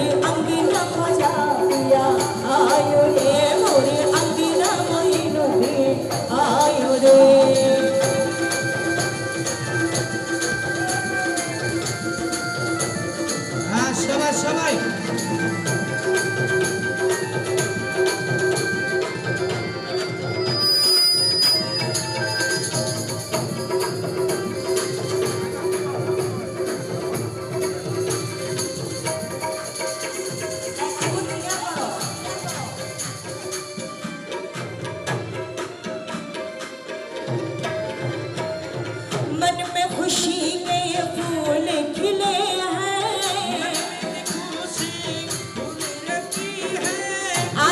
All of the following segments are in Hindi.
I've been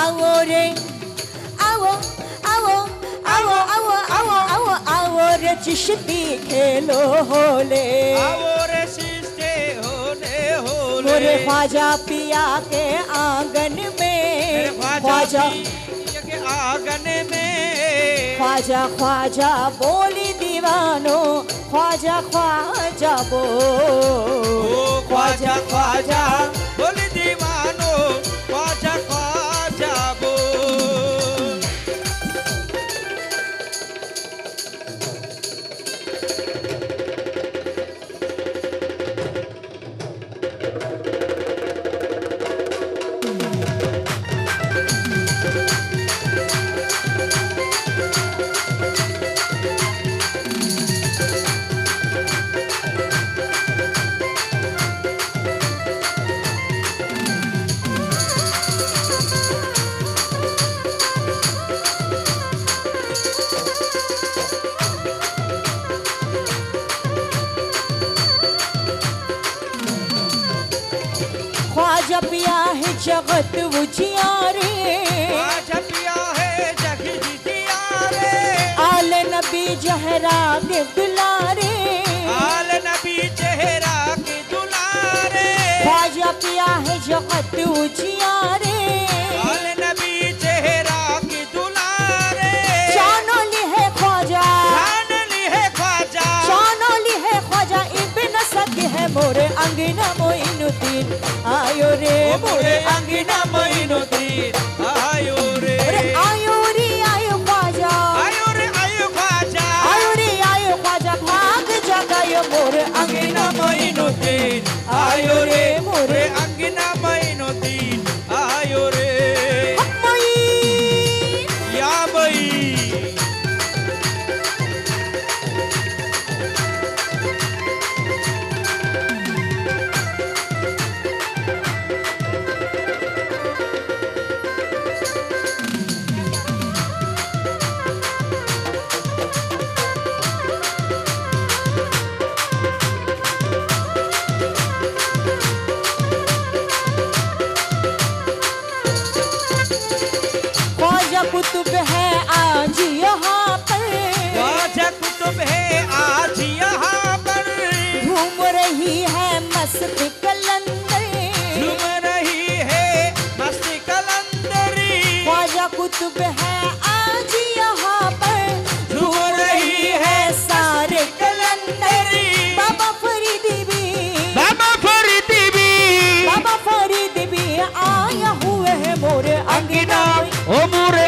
আও রে আও আও আও আও আও আও আও রে চিশতি খেলো হোলে আও রে শিশতে হোলে হোলে রে ख्वाजा पिया के आंगन में ख्वाजा के आंगन में ख्वाजा ख्वाजा बोली दीवानो ख्वाजा ख्वाजा बो ख्वाजा ख्वाजा ख्वाजा पिया है जगत बुझियारे ख्वाजा पिया है जगत बुझियारे आल नबी जहरा के दुलारे। आल नबी जहरा के दुलारे। ख्वाजा पिया है जगत बुझियारे आल नबी जहरा के दुलारे। चानोली है ख्वाजा। चानोली है ख्वाजा। चानोली है ख्वाजा। इब्न है मोरे अंगना রে মোরে আঙ্গিনা মই নদীর आज यहाँ पर। राजा कुतुब है आज यहाँ पर। घूम रही है मस्त कलंदर। रही है मस्ती कलंदरी। ख्वाजा कुतुब है आज यहाँ पर। झूम रही है सारे कलंदर। बाबा फरीद भी। बाबा फरीदी भी। बाबा फरीद भी आया हुए है मोरे अंगना ओ मुरे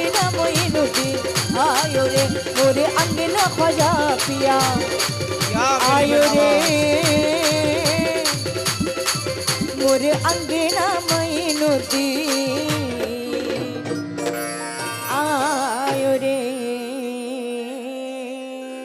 ஐயா. ஆயுரே ஒரு அங்கினமையினுதீ